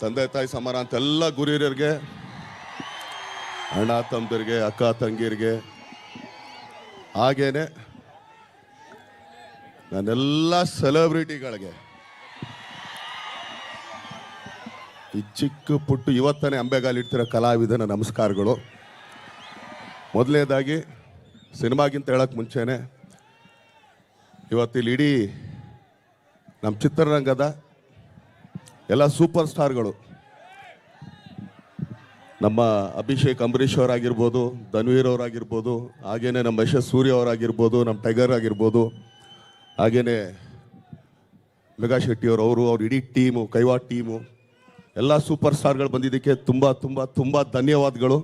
ತಂದೆ ತಾಯಿ ಸಮಾನ ಅಂತ ಎಲ್ಲ ಗುರಿಯರಿಗೆ ಅಣ್ಣ ತಮ್ಮದಿರಿಗೆ ಅಕ್ಕ ತಂಗಿರಿಗೆ ಹಾಗೇನೆ ನನ್ನೆಲ್ಲ ಸೆಲೆಬ್ರಿಟಿಗಳಿಗೆ ಈ ಚಿಕ್ಕ ಪುಟ್ಟು ಇವತ್ತನೇ ಅಂಬೆಗಾಲಿಡ್ತಿರೋ ಕಲಾವಿದನ ನಮಸ್ಕಾರಗಳು. ಮೊದಲನೇದಾಗಿ ಸಿನಿಮಾಗಿಂತ ಹೇಳೋಕ್ಕೆ ಮುಂಚೆನೆ ಇವತ್ತಿಲ್ಲಿ ಇಡೀ ನಮ್ಮ ಚಿತ್ರರಂಗದ ಎಲ್ಲ ಸೂಪರ್ ಸ್ಟಾರ್ಗಳು. ನಮ್ಮ ಅಭಿಷೇಕ್ ಅಂಬರೀಷ್ ಅವರಾಗಿರ್ಬೋದು, ಧನ್ವೀರ್ ಅವರಾಗಿರ್ಬೋದು ಹಾಗೆಯೇ ನಮ್ಮ ಯಶಸ್ ಸೂರ್ಯ ಅವರಾಗಿರ್ಬೋದು, ನಮ್ಮ ಟೈಗರ್ ಆಗಿರ್ಬೋದು ಹಾಗೆಯೇ ಮೆಗಾ ಶೆಟ್ಟಿ ಅವರು ಅವರು, ಅವ್ರ ಇಡೀ ಟೀಮು ಕೈವಾಟ್ ಟೀಮು ಎಲ್ಲ ಸೂಪರ್ ಸ್ಟಾರ್ಗಳು ಬಂದಿದ್ದಕ್ಕೆ ತುಂಬ ತುಂಬ ತುಂಬ ಧನ್ಯವಾದಗಳು.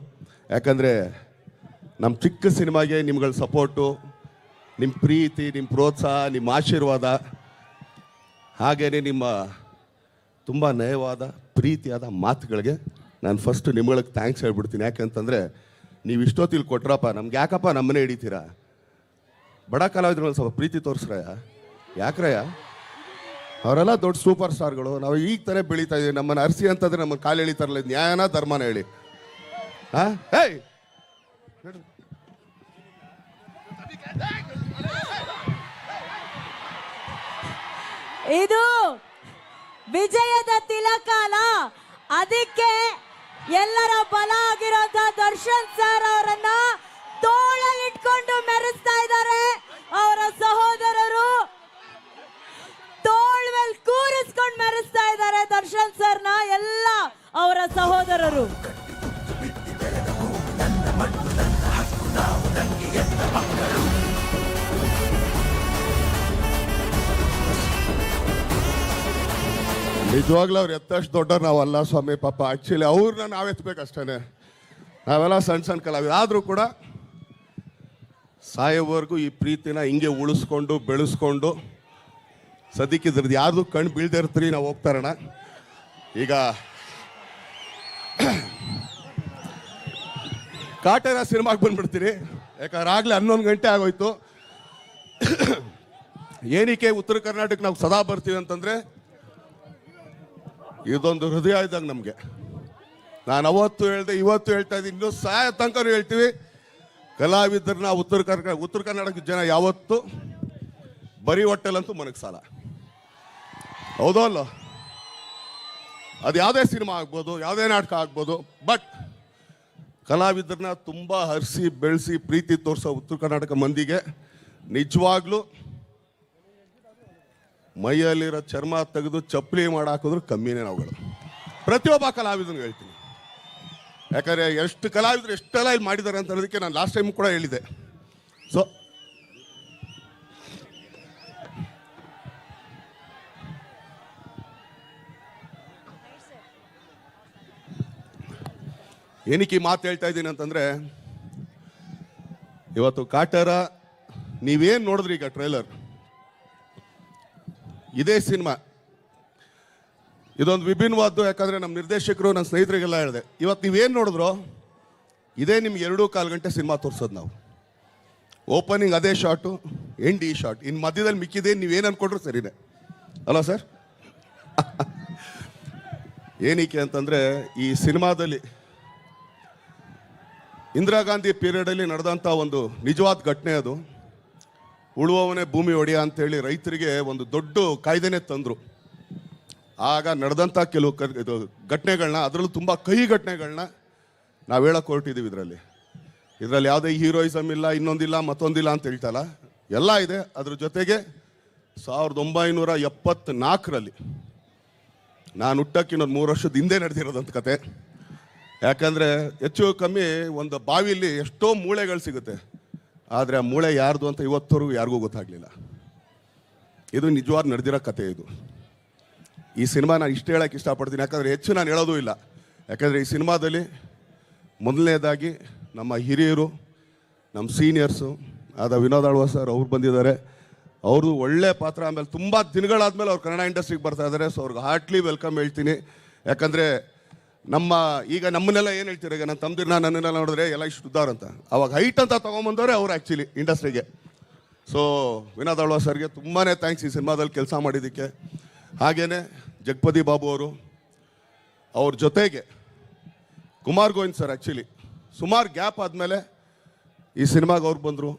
ಯಾಕಂದರೆ ನಮ್ಮ ಚಿಕ್ಕ ಸಿನಿಮಾಗೆ ನಿಮ್ಗಳ ಸಪೋರ್ಟು ನಿಮ್ಮ ಪ್ರೀತಿ ನಿಮ್ಮ ಪ್ರೋತ್ಸಾಹ ನಿಮ್ಮ ಆಶೀರ್ವಾದ ಹಾಗೇ ನಿಮ್ಮ ತುಂಬ ನಯವಾದ, ಪ್ರೀತಿಯಾದ ಮಾತುಗಳಿಗೆ ನಾನು ಫಸ್ಟ್ ನಿಮ್ಗಳಿಗೆ ಥ್ಯಾಂಕ್ಸ್ ಹೇಳ್ಬಿಡ್ತೀನಿ. ಯಾಕಂತಂದರೆ ನೀವು ಇಷ್ಟೊತ್ತಿಲ್ಲಿ ಕೊಟ್ರಪ್ಪ, ನಮ್ಗೆ ಯಾಕಪ್ಪ ನಮ್ಮನೆ ಹಿಡಿತೀರಾ? ಬಡ ಕಲಾವಿದ್ರಲ್ಲಿ ಸ್ವಲ್ಪ ಪ್ರೀತಿ ತೋರಿಸ್ರಯ್ಯ? ಯಾಕ್ರಯ್ಯ? ಅವರೆಲ್ಲ ದೊಡ್ಡ ಸೂಪರ್ ಸ್ಟಾರ್ಗಳು. ನಾವು ಈಗ ತಾನೇ ಬೆಳೀತಾ ಇದೀವಿ. ನಮ್ಮನ್ನು ಅರ್ಸಿ ಅಂತಂದ್ರೆ ನಮ್ಮ ಕಾಲು ಎಳಿತಾರಲ್ಲ ನ್ಯಾಯನ ಧರ್ಮನ ಹೇಳಿ. ಇದು ವಿಜಯದ ತಿಲಕಾಲ. ಅದಕ್ಕೆ ಎಲ್ಲರ ಬಲ ಆಗಿರೋಂತ ದರ್ಶನ್ ಸರ್ ಅವರನ್ನ ತೋಳಲ್ಲಿಟ್ಕೊಂಡು ಮೆರೆಸ್ತಾ ನಿಜವಾಗ್ಲೂ ಅವ್ರು ಎತ್ತಷ್ಟು ದೊಡ್ಡವ್ರು ನಾವಲ್ಲ ಸ್ವಾಮಿ, ಪಾಪ. ಆ್ಯಕ್ಚುಲಿ ಅವ್ರನ್ನ ನಾವು ಎತ್ತಬೇಕಷ್ಟೇ ನಾವೆಲ್ಲ ಸಣ್ಣ ಸಣ್ಣ ಕಲಾವಿದ. ಆದರೂ ಕೂಡ ಸಾಯೋವರೆಗೂ ಈ ಪ್ರೀತಿನ ಹಿಂಗೆ ಉಳಿಸ್ಕೊಂಡು, ಬೆಳೆಸ್ಕೊಂಡು, ಸದ್ಯಕ್ಕೆ ಇದ್ರದ್ದು ಯಾರ್ದು ಕಣ್ಣು ಬೀಳ್ದೇ ಇರ್ತೀರಿ, ನಾವು ಹೋಗ್ತಾರಣ ಈಗ ಕಾಟೇರ ಸಿನಿಮಾಗೆ ಬಂದ್ಬಿಡ್ತೀರಿ ಯಾಕಂದ್ರೆ ಆಗಲೇ ಹನ್ನೊಂದು ಗಂಟೆ ಆಗೋಯ್ತು. ಏನಕ್ಕೆ ಉತ್ತರ ಕರ್ನಾಟಕ ನಾವು ಸದಾ ಬರ್ತೀವಿ ಅಂತಂದರೆ ಇದೊಂದು ಹೃದಯ ಇದ್ದಂಗೆ ನಮಗೆ. ನಾನು ಅವತ್ತು ಹೇಳ್ದೆ, ಇವತ್ತು ಹೇಳ್ತಾ ಇದ್ದೀನಿ. ಇನ್ನೂ ಸಾಯ ತನಕ ಹೇಳ್ತೀವಿ. ಕಲಾವಿದರನ್ನ ಉತ್ತರ ಕರ್ನಾಟಕ ಉತ್ತರ ಕರ್ನಾಟಕ ಜನ ಯಾವತ್ತು ಬರೀ ಹೊಟ್ಟೆಲಂತೂ ಮನಗೆ ಸಾಲ ಹೌದೋ ಅಲ್ಲ? ಅದು ಯಾವುದೇ ಸಿನಿಮಾ ಆಗ್ಬೋದು, ಯಾವುದೇ ನಾಟಕ ಆಗ್ಬೋದು, ಬಟ್ ಕಲಾವಿದರನ್ನ ತುಂಬ ಹರಿಸಿ, ಬೆಳೆಸಿ, ಪ್ರೀತಿ ತೋರಿಸೋ ಉತ್ತರ ಕರ್ನಾಟಕ ಮಂದಿಗೆ ನಿಜವಾಗ್ಲೂ ಮೈಯಲ್ಲಿರೋ ಚರ್ಮ ತೆಗೆದು ಚಪ್ಪಲಿ ಮಾಡಿ ಹಾಕಿದ್ರು ಕಮ್ಮಿನೇ ನಾವುಗಳು. ಪ್ರತಿಯೊಬ್ಬ ಕಲಾವಿದನಿಗೆ ಹೇಳ್ತೀನಿ. ಯಾಕಂದರೆ ಎಷ್ಟು ಕಲಾವಿದರು ಎಷ್ಟೆಲ್ಲ ಇಲ್ಲಿ ಮಾಡಿದ್ದಾರೆ ಅಂತ ಹೇಳೋದಕ್ಕೆ ನಾನು ಲಾಸ್ಟ್ ಟೈಮ್ ಕೂಡ ಹೇಳಿದೆ. ಸೊ ಏನಕ್ಕೆ ಈ ಮಾತು ಹೇಳ್ತಾ ಇದ್ದೀನಿ ಅಂತಂದರೆ, ಇವತ್ತು ಕಾಟರ ನೀವೇನು ನೋಡಿದ್ರಿ ಈಗ ಟ್ರೈಲರ್ ಇದೇ ಸಿನಿಮಾ. ಇದೊಂದು ವಿಭಿನ್ನವಾದ್ದು, ಯಾಕಂದರೆ ನಮ್ಮ ನಿರ್ದೇಶಕರು ನನ್ನ ಸ್ನೇಹಿತರಿಗೆಲ್ಲ ಹೇಳಿದೆ. ಇವತ್ತು ನೀವೇನು ನೋಡಿದ್ರು, ಇದೇ ನಿಮ್ಗೆ ಎರಡೂ ಕಾಲು ಗಂಟೆ ಸಿನಿಮಾ ತೋರಿಸೋದು ನಾವು. ಓಪನಿಂಗ್ ಅದೇ ಶಾಟು ಎಂಡ್ ಈ ಶಾಟ್ ಇನ್ನು ಮಧ್ಯದಲ್ಲಿ ಮಿಕ್ಕಿದೆ, ನೀವೇನು ಅನ್ಕೊಂಡ್ರು ಸರಿನೇ. ಅಲ್ಲ ಸರ್? ಏನಕ್ಕೆ ಅಂತಂದರೆ, ಈ ಸಿನಿಮಾದಲ್ಲಿ ಇಂದಿರಾ ಗಾಂಧಿ ಪೀರಿಯಡಲ್ಲಿ ನಡೆದಂಥ ಒಂದು ನಿಜವಾದ ಘಟನೆ ಅದು. ಉಳುವವನೇ ಭೂಮಿ ಒಡೆಯ ಅಂತೇಳಿ ರೈತರಿಗೆ ಒಂದು ದೊಡ್ಡ ಕಾಯ್ದೆನೇ ತಂದರು. ಆಗ ನಡೆದಂಥ ಕೆಲವು ಕ, ಇದು ಘಟನೆಗಳನ್ನ ಅದರಲ್ಲೂ ತುಂಬ ಕಹಿ ಘಟನೆಗಳನ್ನ ನಾವು ಹೇಳಕ್ಕೆ ಹೊರಟಿದ್ದೀವಿ ಇದರಲ್ಲಿ. ಇದರಲ್ಲಿ ಯಾವುದೇ ಹೀರೋಯಿಸಮ್ ಇಲ್ಲ, ಇನ್ನೊಂದಿಲ್ಲ, ಮತ್ತೊಂದಿಲ್ಲ ಅಂತ ಹೇಳ್ತಲ್ಲ, ಎಲ್ಲ ಇದೆ. ಅದ್ರ ಜೊತೆಗೆ ಸಾವಿರದ ಒಂಬೈನೂರ ಎಪ್ಪತ್ನಾಲ್ಕರಲ್ಲಿ ನಾನು ಹುಟ್ಟಕ್ಕಿನ್ನೊಂದು ಮೂರು ವರ್ಷದ ಹಿಂದೆ ನಡೆದಿರೋದಂತ ಕತೆ. ಯಾಕಂದರೆ ಹೆಚ್ಚು ಕಮ್ಮಿ ಒಂದು ಬಾವಿಲಿ ಎಷ್ಟೋ ಮೂಳೆಗಳು ಸಿಗುತ್ತೆ. ಆದರೆ ಆ ಮೂಳೆ ಯಾರ್ದು ಅಂತ ಇವತ್ತವರೆಗೂ ಯಾರಿಗೂ ಗೊತ್ತಾಗಲಿಲ್ಲ. ಇದು ನಿಜವಾದ ನಡೆದಿರೋ ಕತೆ ಇದು. ಈ ಸಿನಿಮಾ ನಾನು ಇಷ್ಟು ಹೇಳಕ್ಕೆ ಇಷ್ಟಪಡ್ತೀನಿ, ಯಾಕಂದರೆ ಹೆಚ್ಚು ನಾನು ಹೇಳೋದು ಇಲ್ಲ. ಯಾಕಂದರೆ ಈ ಸಿನಿಮಾದಲ್ಲಿ ಮೊದಲನೇದಾಗಿ ನಮ್ಮ ಹಿರಿಯರು, ನಮ್ಮ ಸೀನಿಯರ್ಸು ಆದ ವಿನೋದ್ ಆಳ್ವ ಸರ್ ಅವ್ರು ಬಂದಿದ್ದಾರೆ. ಅವರು ಒಳ್ಳೆ ಪಾತ್ರ ಆಮೇಲೆ ತುಂಬ ದಿನಗಳಾದಮೇಲೆ ಅವ್ರು ಕನ್ನಡ ಇಂಡಸ್ಟ್ರಿಗೆ ಬರ್ತಾ ಇದ್ದಾರೆ. ಸೊ ಅವ್ರಿಗೆ ಹಾರ್ಟ್ಲಿ ವೆಲ್ಕಮ್ ಹೇಳ್ತೀನಿ. ಯಾಕಂದರೆ ನಮ್ಮ, ಈಗ ನಮ್ಮನ್ನೆಲ್ಲ ಏನು ಹೇಳ್ತೀರ ಈಗ? ನನ್ನ ನಾನು ನನ್ನೆಲ್ಲ ನೋಡಿದ್ರೆ ಎಲ್ಲ ಇಷ್ಟು ಉದ್ದಾರ ಅಂತ. ಅವಾಗ ಹೈಟ್ ಅಂತ ತೊಗೊಂಬಂದವ್ರೆ ಅವ್ರು ಆ್ಯಕ್ಚುಲಿ ಇಂಡಸ್ಟ್ರಿಗೆ ಸೊ ವಿನೋದ್ ಅಳ್ವಾ ಸರ್ಗೆ ತುಂಬಾ ಥ್ಯಾಂಕ್ಸ್ ಈ ಸಿನಿಮಾದಲ್ಲಿ ಕೆಲಸ ಮಾಡಿದ್ದಕ್ಕೆ. ಹಾಗೇ ಜಗಪತಿ ಬಾಬು ಅವರು, ಅವ್ರ ಜೊತೆಗೆ ಕುಮಾರ್ ಗೋವಿಂದ್ ಸರ್ ಆ್ಯಕ್ಚುಲಿ ಸುಮಾರು ಗ್ಯಾಪ್ ಆದಮೇಲೆ ಈ ಸಿನಿಮಾಗೆ ಅವ್ರು ಬಂದರು.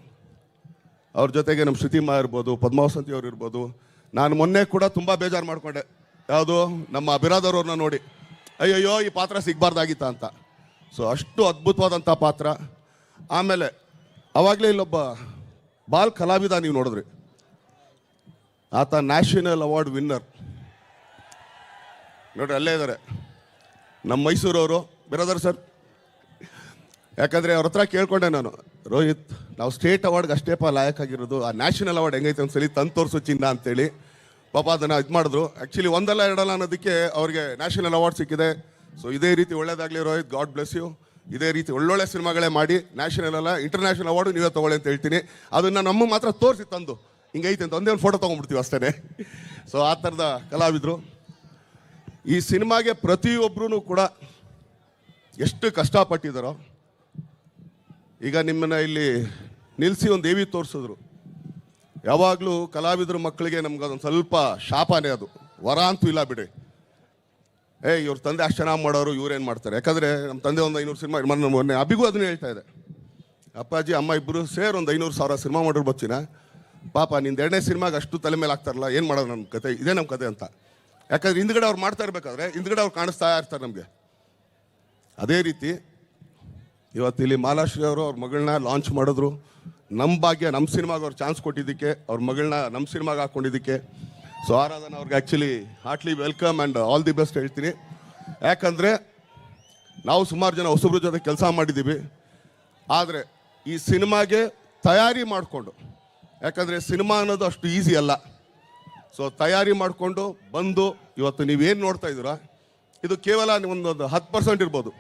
ಅವ್ರ ಜೊತೆಗೆ ನಮ್ಮ ಶ್ರುತಿಮಾ ಇರ್ಬೋದು, ಪದ್ಮಾವಸಂತಿ ಅವ್ರು ಇರ್ಬೋದು. ನಾನು ಮೊನ್ನೆ ಕೂಡ ತುಂಬ ಬೇಜಾರು ಮಾಡಿಕೊಂಡೆ. ಯಾವುದು? ನಮ್ಮ ಅಭಿರಾಧರವ್ರನ್ನ ನೋಡಿ. ಅಯ್ಯಯ್ಯೋ, ಈ ಪಾತ್ರ ಸಿಗಬಾರ್ದಾಗಿತ್ತ ಅಂತ. ಸೊ ಅಷ್ಟು ಅದ್ಭುತವಾದಂಥ ಪಾತ್ರ. ಆಮೇಲೆ, ಅವಾಗಲೇ ಇಲ್ಲೊಬ್ಬ ಬಾಲ್ ಕಲಾವಿದ ನೀವು ನೋಡಿದ್ರಿ. ಆತ ನ್ಯಾಷನಲ್ ಅವಾರ್ಡ್ ವಿನ್ನರ್. ನೋಡ್ರಿ, ಅಲ್ಲೇ ಇದ್ದಾರೆ ನಮ್ಮ ಮೈಸೂರವರು ಬಿರೋದರ್ ಸರ್. ಯಾಕಂದರೆ ಅವ್ರ ಹತ್ರ ಕೇಳ್ಕೊಂಡೆ ನಾನು, ರೋಹಿತ್, ನಾವು ಸ್ಟೇಟ್ ಅವಾರ್ಡ್ಗೆ ಅಷ್ಟೇಪ ಲಾಯಕ್ಕಾಗಿರೋದು ಆ ನ್ಯಾಷನಲ್ ಅವಾರ್ಡ್ ಹೆಂಗೈತೆ ಒಂದ್ಸಲಿ ತಂದು ತೋರಿಸು ಚಿನ್ನ ಅಂತೇಳಿ. ಪಾಪ ಅದನ್ನು ಇದು ಮಾಡಿದ್ರು. ಆ್ಯಕ್ಚುಲಿ ಒಂದಲ್ಲ ಎರಡಲ್ಲ ಅನ್ನೋದಕ್ಕೆ ಅವ್ರಿಗೆ ನ್ಯಾಷನಲ್ ಅವಾರ್ಡ್ ಸಿಕ್ಕಿದೆ. ಸೊ ಇದೇ ರೀತಿ ಒಳ್ಳೇದಾಗಲಿ ರೋಹಿತ್ ಗಾಡ್ ಬ್ಲೆಸ್ ಯು ಇದೇ ರೀತಿ ಒಳ್ಳೊಳ್ಳೆ ಸಿನಿಮಾಗಳೇ ಮಾಡಿ ನ್ಯಾಷನಲ್ ಅಲ್ಲ ಇಂಟರ್ನ್ಯಾಷನಲ್ ಅವಾರ್ಡು ನೀವೇ ತೊಗೊಳ್ಳಿ ಅಂತ ಹೇಳ್ತೀನಿ. ಅದನ್ನು ನಮ್ಮ ಮಾತ್ರ ತೋರಿಸಿ ತಂದು. ಹಿಂಗೈತೆ ಅಂತ ಒಂದೇ ಒಂದು ಫೋಟೋ ತೊಗೊಂಡ್ಬಿಡ್ತೀವಿ ಅಷ್ಟೇ ಸೊ ಆ ಥರದ ಕಲಾವಿದರು. ಈ ಸಿನಿಮಾಗೆ ಪ್ರತಿಯೊಬ್ಬರೂ ಕೂಡ ಎಷ್ಟು ಕಷ್ಟಪಟ್ಟಿದ್ದಾರೋ, ಈಗ ನಿಮ್ಮನ್ನು ಇಲ್ಲಿ ನಿಲ್ಲಿಸಿ ಒಂದು ದೇವಿ ತೋರಿಸಿದ್ರು. ಯಾವಾಗಲೂ ಕಲಾವಿದ್ರ ಮಕ್ಕಳಿಗೆ ನಮ್ಗೆ ಅದೊಂದು ಸ್ವಲ್ಪ ಶಾಪನೇ ಅದು. ವರ ಅಂತೂ ಇಲ್ಲ ಬಿಡಿ. ಏ, ಇವ್ರ ತಂದೆ ಅಷ್ಟು ಚೆನ್ನಾಗಿ ಮಾಡೋರು ಇವ್ರೇನು ಮಾಡ್ತಾರೆ? ಯಾಕಂದರೆ ನಮ್ಮ ತಂದೆ ಒಂದು ಐನೂರು ಸಿನಿಮಾ, ಮೊನ್ನೆ ಮೊನ್ನೆ ಅಭಿಗೂ ಅದನ್ನ ಹೇಳ್ತಾ ಇದೆ. ಅಪ್ಪಾಜಿ, ಅಮ್ಮ ಇಬ್ಬರು ಸೇರಿ ಒಂದು ಐನೂರು ಸಾವಿರ ಸಿನಿಮಾ ಮಾಡಿರ್ ಬಚ್ಚಿನ. ಪಾಪ, ನಿಂದು ಎರಡನೇ ಸಿನಿಮಾಗೆ ಅಷ್ಟು ತಲೆ ಮೇಲೆ ಆಗ್ತಾರಲ್ಲ ಏನು ಮಾಡೋದು ನಮ್ಮ ಕತೆ? ಇದೇ ನಮ್ಮ ಕತೆ ಅಂತ. ಯಾಕಂದ್ರೆ ಹಿಂದ್ಗಡೆ ಅವ್ರು ಮಾಡ್ತಾ ಇರ್ಬೇಕಾದ್ರೆ, ಹಿಂದ್ಗಡೆ ಅವ್ರು ಕಾಣಿಸ್ತಾ ಇರ್ತಾರೆ ನಮಗೆ. ಅದೇ ರೀತಿ ಇವತ್ತು ಇಲ್ಲಿ ಮಾಲಾಶ್ರೀ ಅವರು ಅವ್ರ ಮಗಳನ್ನ ಲಾಂಚ್ ಮಾಡಿದ್ರು. ನಮ್ಮ ಭಾಗ್ಯ ನಮ್ಮ ಸಿನಿಮಾಗೆ ಅವ್ರು ಚಾನ್ಸ್ ಕೊಟ್ಟಿದ್ದಕ್ಕೆ, ಅವ್ರ ಮಗಳನ್ನ ನಮ್ಮ ಸಿನಿಮಾಗೆ ಹಾಕ್ಕೊಂಡಿದ್ದಕ್ಕೆ. ಸೊ ಆರಾಧನ ಅವ್ರಿಗೆ actually heartly welcome and all the best ಹೇಳ್ತೀನಿ. ಯಾಕಂದರೆ ನಾವು ಸುಮಾರು ಜನ ಹೊಸಬ್ರ ಜೊತೆ ಕೆಲಸ ಮಾಡಿದ್ದೀವಿ. ಆದರೆ ಈ ಸಿನಿಮಾಗೆ ತಯಾರಿ ಮಾಡಿಕೊಂಡು, ಯಾಕಂದರೆ ಸಿನಿಮಾ ಅನ್ನೋದು ಅಷ್ಟು ಈಸಿ ಅಲ್ಲ. ಸೊ ತಯಾರಿ ಮಾಡಿಕೊಂಡು ಬಂದು ಇವತ್ತು ನೀವೇನು ನೋಡ್ತಾ ಇದ್ದೀರಾ? ಇದು ಕೇವಲ ಒಂದೊಂದು ಹತ್ತು ಪರ್ಸೆಂಟ್ ಇರ್ಬೋದು.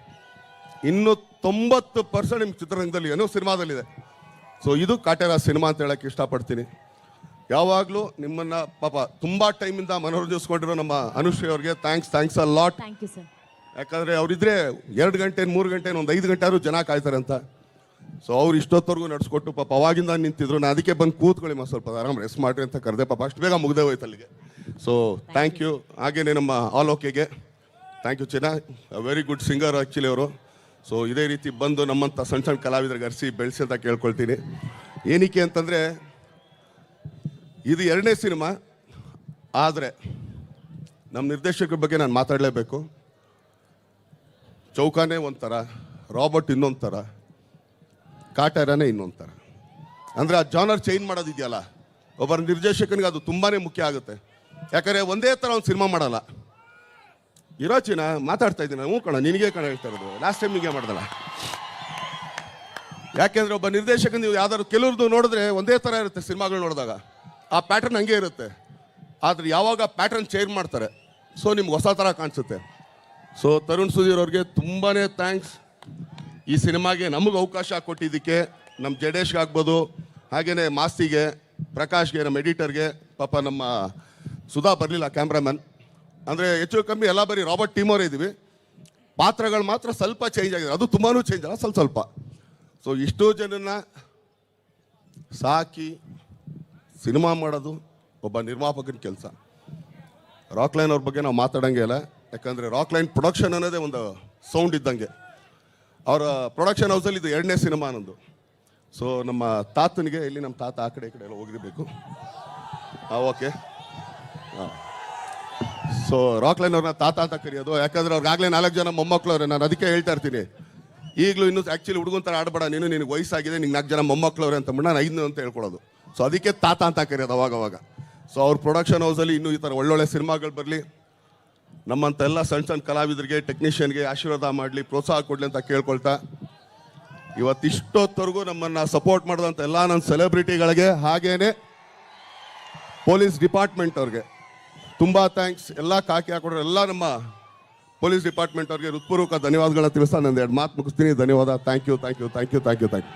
ಇನ್ನು ತೊಂಬತ್ತು ಪರ್ಸೆಂಟ್ ನಿಮ್ಮ ಚಿತ್ರರಂಗದಲ್ಲಿ ಏನೋ ಸಿನಿಮಾದಲ್ಲಿದೆ. ಸೊ ಇದು ಕಾಟೇರ ಸಿನಿಮಾ ಅಂತ ಹೇಳಕ್ಕೆ ಇಷ್ಟಪಡ್ತೀನಿ. ಯಾವಾಗಲೂ ನಿಮ್ಮನ್ನ ಪಾಪ ತುಂಬ ಟೈಮಿಂದ ಮನೋರಂಜಿಸ್ಕೊಂಡಿರೋ ನಮ್ಮ ಅನುಶ್ರೀ ಅವ್ರಿಗೆ thanks thanks a lot thank you sir ಯಾಕಂದರೆ ಅವರಿದ್ರೆ ಎರಡು ಗಂಟೆ ಮೂರು ಗಂಟೆ ಒಂದು ಐದು ಗಂಟೆ ಆದ್ರೂ ಜನ ಕಾಯ್ತಾರೆ ಅಂತ. ಸೊ ಅವ್ರು ಇಷ್ಟೊತ್ತವರೆಗೂ ನಡೆಸ್ಕೊಟ್ಟು ಪಾಪ ಅವಾಗಿಂದ ನಿಂತಿದ್ರು. ನಾನು ಅದಕ್ಕೆ ಬಂದು ಕೂತ್ಕೊಳ್ಳಿ ಮಾ ಸ್ವಲ್ಪ ಆರಾಮ್ ರೆಸ್ಟ್ ಮಾಡ್ರಿ ಅಂತ ಕರೆದೆ. ಪಾಪ ಅಷ್ಟು ಬೇಗ ಮುಗ್ದೇ ಹೋಯ್ತು ಅಲ್ಲಿಗೆ. ಸೊ ಥ್ಯಾಂಕ್ ಯು ಹಾಗೇನೆ ನಮ್ಮ ಆಲ್ ಓಕೆಗೆ ಥ್ಯಾಂಕ್ ಯು ಚಿನ್ನ ವೆರಿ ಗುಡ್ ಸಿಂಗರ್ ಆ್ಯಕ್ಚುಲಿ ಅವರು. ಸೊ ಇದೇ ರೀತಿ ಬಂದು ನಮ್ಮಂಥ ಸಣ್ಣ ಸಣ್ಣ ಕಲಾವಿದರಿಗೆ ಅರಿಸಿ ಬೆಳೆಸಿ ಅಂತ ಕೇಳ್ಕೊಳ್ತೀನಿ. ಏನಕ್ಕೆ ಅಂತಂದರೆ, ಇದು ಎರಡನೇ ಸಿನಿಮಾ. ಆದರೆ, ನಮ್ಮ ನಿರ್ದೇಶಕರ ಬಗ್ಗೆ ನಾನು ಮಾತಾಡಲೇಬೇಕು. ಚೌಕಾನೇ ಒಂಥರ, ರಾಬರ್ಟ್ ಇನ್ನೊಂದು ಥರ ಕಾಟರನೇ ಇನ್ನೊಂದು ಥರ ಅಂದರೆ ಆ ಜಾನರ್ ಚೇಂಜ್ ಮಾಡೋದಿದೆಯಲ್ಲ ಒಬ್ಬರ ನಿರ್ದೇಶಕನಿಗೆ ಅದು ತುಂಬಾ ಮುಖ್ಯ ಆಗುತ್ತೆ. ಯಾಕಂದರೆ ಒಂದೇ ಥರ ಒಂದು ಸಿನಿಮಾ ಮಾಡಲ್ಲ. ಇರೋ ಚಿನ್ನ ಮಾತಾಡ್ತಾ ಇದ್ದೀನಿ ನಾನು ಕಣ, ನಿನಗೆ ಕಣ ಹೇಳ್ತಾ ಇರೋದು. ಲಾಸ್ಟ್ ಟೈಮ್ ನಿಮಗೆ ಮಾಡ್ದಲ್ಲ. ಯಾಕೆಂದ್ರೆ ಒಬ್ಬ ನಿರ್ದೇಶಕ ನೀವು ಯಾವ್ದಾದ್ರು ಕೆಲವ್ರದ್ದು ನೋಡಿದ್ರೆ ಒಂದೇ ಥರ ಇರುತ್ತೆ ಸಿನಿಮಾಗಳು ನೋಡಿದಾಗ. ಆ ಪ್ಯಾಟರ್ನ್ ಹಂಗೆ ಇರುತ್ತೆ. ಆದರೆ ಯಾವಾಗ ಪ್ಯಾಟರ್ನ್ ಚೇಂಜ್ ಮಾಡ್ತಾರೆ ಸೊ ನಿಮ್ಗೆ ಹೊಸ ಥರ ಕಾಣಿಸುತ್ತೆ. ಸೊ ತರುಣ್ ಸುಧೀರ್ ಅವ್ರಿಗೆ ತುಂಬಾ ಥ್ಯಾಂಕ್ಸ್ ಈ ಸಿನಿಮಾಗೆ ನಮಗೆ ಅವಕಾಶ ಕೊಟ್ಟಿದ್ದಕ್ಕೆ ನಮ್ಮ ಜಡೇಶ್ಗೆ ಆಗ್ಬೋದು ಹಾಗೆಯೇ ಮಾಸ್ತಿಗೆ, ಪ್ರಕಾಶ್ಗೆ, ನಮ್ಮ ಎಡಿಟರ್ಗೆ ಪಾಪ ನಮ್ಮ ಸುಧಾ ಬರಲಿಲ್ಲ ಕ್ಯಾಮ್ರಾಮನ್ ಅಂದರೆ ಹೆಚ್ಚು ಕಮ್ಮಿ ಎಲ್ಲ ಬರೀ ರಾಬರ್ಟ್ ಟೀಮ್ ಅವರೇ ಇದ್ದೀವಿ. ಪಾತ್ರಗಳು ಮಾತ್ರ ಸ್ವಲ್ಪ ಚೇಂಜ್ ಆಗಿದೆ. ಅದು ತುಂಬಾ ಚೇಂಜ್ ಅಲ್ಲ, ಸ್ವಲ್ಪ ಸ್ವಲ್ಪ. ಸೊ ಇಷ್ಟೋ ಜನನ್ನ ಸಾಕಿ ಸಿನಿಮಾ ಮಾಡೋದು ಒಬ್ಬ ನಿರ್ಮಾಪಕನ ಕೆಲಸ. ರಾಕ್ ಲೈನ್ ಅವ್ರ ಬಗ್ಗೆ ನಾವು ಮಾತಾಡಂಗೆ ಇಲ್ಲ. ಯಾಕಂದರೆ ರಾಕ್ಲೈನ್ ಪ್ರೊಡಕ್ಷನ್ ಅನ್ನೋದೇ ಒಂದು ಸೌಂಡ್ ಇದ್ದಂಗೆ. ಅವರ ಪ್ರೊಡಕ್ಷನ್ ಹೌಸಲ್ಲಿ ಇದು ಎರಡನೇ ಸಿನಿಮಾ ಅನ್ನೋದು. ಸೊ ನಮ್ಮ ತಾತನಿಗೆ, ಇಲ್ಲಿ ನಮ್ಮ ತಾತ ಆ ಕಡೆ ಈ ಕಡೆ ಎಲ್ಲ ಹೋಗಿರಬೇಕು. ಹಾಂ ಓಕೆ ಹಾಂ ಸೊ ರಾಕ್ಲೈನ್ ಅವ್ರನ್ನ ತಾತ ಅಂತ ಕರೆಯೋದು. ಯಾಕಂದ್ರೆ ಅವ್ರಿಗಾಗಲೇ ನಾಲ್ಕು ಜನ ಮೊಮ್ಮಕ್ಕಳು ಅವ್ರೆ. ನಾನು ಅದಕ್ಕೆ ಹೇಳ್ತಾ ಇರ್ತೀನಿ. ಈಗಲೂ ಇನ್ನೂ ಆ್ಯಕ್ಚುಲಿ ಹುಡುಗನ ಥರ ಆಡಬೇಡ. ನೀನು ನಿನಗೆ ವಯಸ್ಸಾಗಿದೆ, ನಿಂಗೆ ನಾಲ್ಕು ಜನ ಮೊಮ್ಮಕ್ಕಳು ಅವ್ರೆ ಅಂತ ನಾನು ಐದು ಅಂತ ಹೇಳ್ಕೊಳ್ಳೋದು ಸೊ ಅದಕ್ಕೆ ತಾತ ಅಂತ ಕರೆಯೋದು ಅವಾಗ ಅವಾಗ. ಸೊ ಅವ್ರ ಪ್ರೊಡಕ್ಷನ್ ಹೌಸಲ್ಲಿ ಇನ್ನೂ ಈ ಥರ ಒಳ್ಳೊಳ್ಳೆ ಸಿನಿಮಾಗಳು ಬರಲಿ. ನಮ್ಮಂಥ ಎಲ್ಲ ಸಣ್ಣ ಸಣ್ಣ ಕಲಾವಿದರಿಗೆ ಟೆಕ್ನಿಷಿಯನ್ಗೆ ಆಶೀರ್ವಾದ ಮಾಡಲಿ, ಪ್ರೋತ್ಸಾಹ ಕೊಡಲಿ ಅಂತ ಕೇಳ್ಕೊಳ್ತಾ. ಇವತ್ತಿಷ್ಟೊತ್ತವರೆಗೂ ನಮ್ಮನ್ನು ಸಪೋರ್ಟ್ ಮಾಡಿದಂಥ ಎಲ್ಲ ನನ್ನ ಸೆಲೆಬ್ರಿಟಿಗಳಿಗೆ ಹಾಗೇನೆ ಪೊಲೀಸ್ ಡಿಪಾರ್ಟ್ಮೆಂಟ್ ಅವ್ರಿಗೆ. ತುಂಬ ಥ್ಯಾಂಕ್ಸ್ ಎಲ್ಲ ಕಾಕಿ ಹಾಕೊಡ್ರೆ ಎಲ್ಲ ನಮ್ಮ ಪೊಲೀಸ್ ಡಿಪಾರ್ಟ್ಮೆಂಟ್ ಅವ್ರಿಗೆ ಹೃತ್ಪೂರ್ವಕ ಧನ್ಯವಾದಗಳನ್ನ ತಿಳಿಸ್ತಾ ನನ್ನ ಎರಡು ಮಾತು ಮುಗಿಸ್ತೀನಿ. ಧನ್ಯವಾದ. Thank you thank you thank you thank you thank you